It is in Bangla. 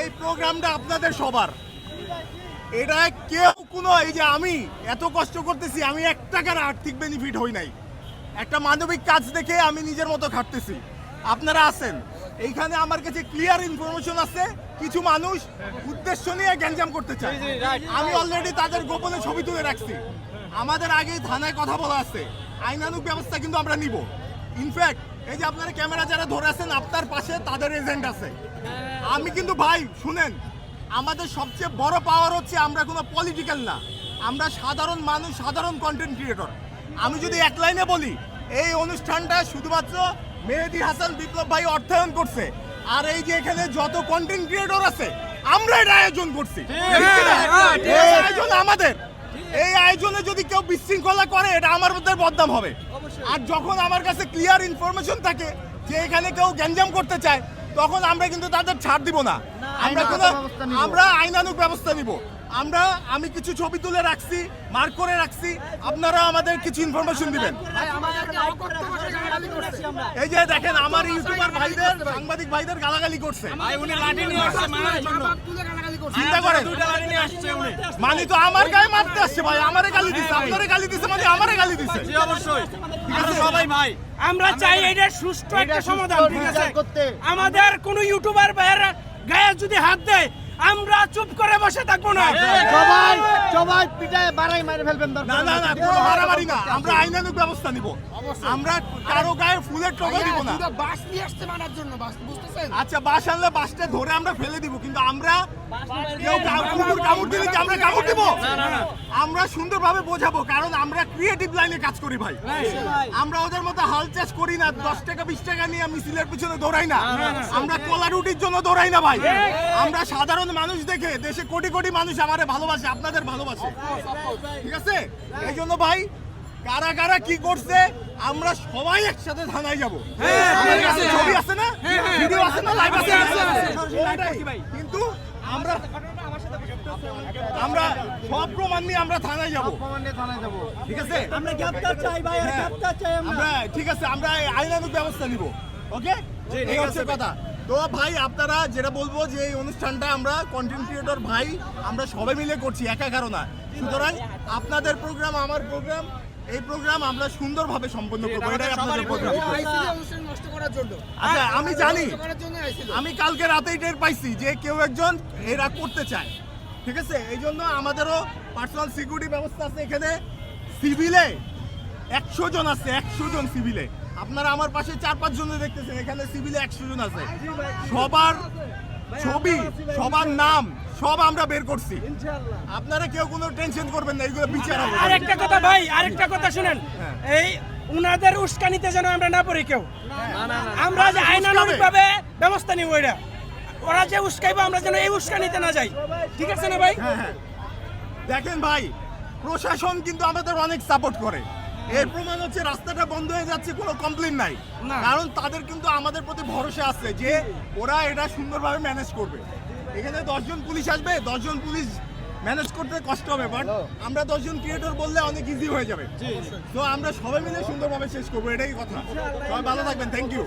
এই প্রোগ্রামটা আপনাদের সবার। এটা কেউ কোনো এই যে আমি এত কষ্ট করতেছি, আমি এক টাকার আর্থিক বেনিফিট হই নাই। একটা মানবিক কাজ দেখে আমি নিজের মতো খাটতেছি। আপনারা আছেন। এইখানে আমার কাছে ক্লিয়ার ইনফরমেশন আছে। কিছু মানুষ উদ্দেশ্য নিয়ে গ্যাঞ্জাম করতে চায়। আমি অলরেডি তাদের গোপনে ছবি তুলে রাখছি। আমাদের আগে থানায় কথা বলা আছে। আইনানুক ব্যবস্থা কিন্তু আমরা নিব। ইনফ্যাক্ট এই যে আপনারা ক্যামেরা যারা ধরে আছেন আপনার পাশে তাদের এজেন্ট আছে। আমি কিন্তু ভাই শুনেন আমাদের সবচেয়ে বড় পাওয়ার হচ্ছে আমরা কোনো পলিটিক্যাল না। আমরা সাধারণ মানুষ সাধারণ কন্টেন্ট ক্রিয়েটর আমি যদি এক লাইনে বলি এই অনুষ্ঠানটা শুধুমাত্র মেহেদি হাসান বিপ্লব ভাই অর্থায়ন করছে আর এই যে এখানে যত কন্টেন্ট ক্রিয়েটর আছে আমরা এটা আয়োজন করছি। না? এই আয়োজন আমাদের। এই আয়োজনে যদি কেউ বিশৃঙ্খলা করে এটা আমার মধ্যে বদনাম হবে। আর যখন আমার কাছে ক্লিয়ার ইনফরমেশন থাকে যে এখানে কেউ গ্যাঞ্জাম করতে চায় তখন আমরা কিন্তু তাদের ছাড় দিব না। আমরা কোনো আমরা আইনানুক ব্যবস্থা নিব। আমরা আমি কিছু ছবি তুলে রাখছি মার্ক করে রাখছি আপনারা আমাদের কিছু ইনফরমেশন দিবেন। এই যে দেখেন আমার ইউটিউবার ভাইদের সাংবাদিক ভাইদের গালাগালি করছে। চিন্তা করেন মানে তো আমার গায়ে মারতে আসছে ভাই আমারে গালি দিছে আপনারে গালি দিছে মানে আমারে গালি দিছে। ঠিক আছে? সবাই ভাই। আমরা চাই এটার সুষ্ঠু একটা সমাধান ঠিক আছে? আমাদের কোন ইউটিউবার ভাইয়েরা গায়ে যদি হাত দেয় আমরা চুপ করে বসে থাকব না। সবাই সবাই পিটায় বাড়াই মারে ফেলবেন না না না কোনো মারামারি না। আমরা আইনানুক ব্যবস্থা নিব। আমরা কারও গায়ে ফুলের টোকা দিব না। বাস নিয়ে আসছে মানার জন্য বাস বুঝতেছেন? আচ্ছা বাস আনলে বাসটা ধরে আমরা ফেলে দিব কিন্তু আমরা কেউ কামড় দিলে কি আমরা কামড় দিব? আমরা সুন্দরভাবে বোঝাবো কারণ আমরা ক্রিয়েটিভ লাইনে কাজ করি ভাই। আমরা ওদের মতো হাল চাষ করি না দশ টাকা বিশ টাকা নিয়ে মিছিলের পিছনে দৌড়াই না। আমরা কলা রুটির জন্য দৌড়াই না ভাই। আমরা সাধারণ মানুষ দেখে দেশে কোটি কোটি মানুষ আমারে ভালোবাসে আপনাদের ভালোবাসে। ঠিক আছে? এই জন্য ভাই কারা কারা কি করছে আমরা সবাই একসাথে থানায় যাব। ছবি আছে না? ভিডিও আছে না? লাইভ আছে কিন্তু আমরা আমরা সব প্রমাণ নিয়ে আমরা থানায় যাব। থানায় যাব। ঠিক আছে? আমরা গ্রেপ্তার চাই ভাই হ্যাঁ। গ্রেপ্তার চাই আমরা। ঠিক আছে আমরা আইনানুক ব্যবস্থা নিব ওকে? এই হচ্ছে কথা। তো ভাই আপনারা যেটা বলব যে এই অনুষ্ঠানটা আমরা কন্টেন্ট ক্রিয়েটর ভাই আমরা সবাই মিলে করছি একা কারও না সুতরাং আপনাদের প্রোগ্রাম আমার প্রোগ্রাম এই প্রোগ্রাম আমরা সুন্দরভাবে সম্পন্ন করব এটাই আপনাদের প্রোগ্রাম আচ্ছা আমি জানি। আমি কালকে রাতেই টের পাইছি যে কেউ একজন এরা করতে চায়। ঠিক আছে? এই জন্য আমাদেরও পার্সোনাল সিকিউরিটি ব্যবস্থা আছে এখানে। সিভিলে একশো জন আছে একশো জন সিভিলে আপনারা আমার পাশে চার পাঁচ জন দেখতেছেন এখানে সিভিলে একশো জন আছে। সবার ছবি সবার নাম সব আমরা বের করছি। আপনারা কেউ কোনো টেনশন করবেন না এইগুলো বিচার হবে। আরেকটা কথা ভাই আরেকটা কথা শুনেন। হ্যাঁ। এই উনাদের উস্কানিতে যেন আমরা না পড়ি কেউ। আমরা যে আমাদের আইনানুক ভাবে ব্যবস্থা নিব এটা। ওরা যে উস্কাইবো আমরা যেন এই উস্কানিতে না যাই। ঠিক আছে না ভাই? হ্যাঁ হ্যাঁ। দেখেন ভাই প্রশাসন কিন্তু আমাদের অনেক সাপোর্ট করে। এর প্রমাণ হচ্ছে রাস্তাটা বন্ধ হয়ে যাচ্ছে কোনো কমপ্লেন নাই। কারণ তাদের কিন্তু আমাদের প্রতি ভরসা আছে যে ওরা এটা সুন্দরভাবে ম্যানেজ করবে। এখানে দশজন পুলিশ আসবে দশজন পুলিশ ম্যানেজ করতে কষ্ট হবে বাট আমরা দশজন ক্রিয়েটর বললে অনেক ইজি হয়ে যাবে। তো আমরা সবাই মিলে সুন্দরভাবে শেষ করব এটাই কথা। সবাই ভালো থাকবেন থ্যাংক ইউ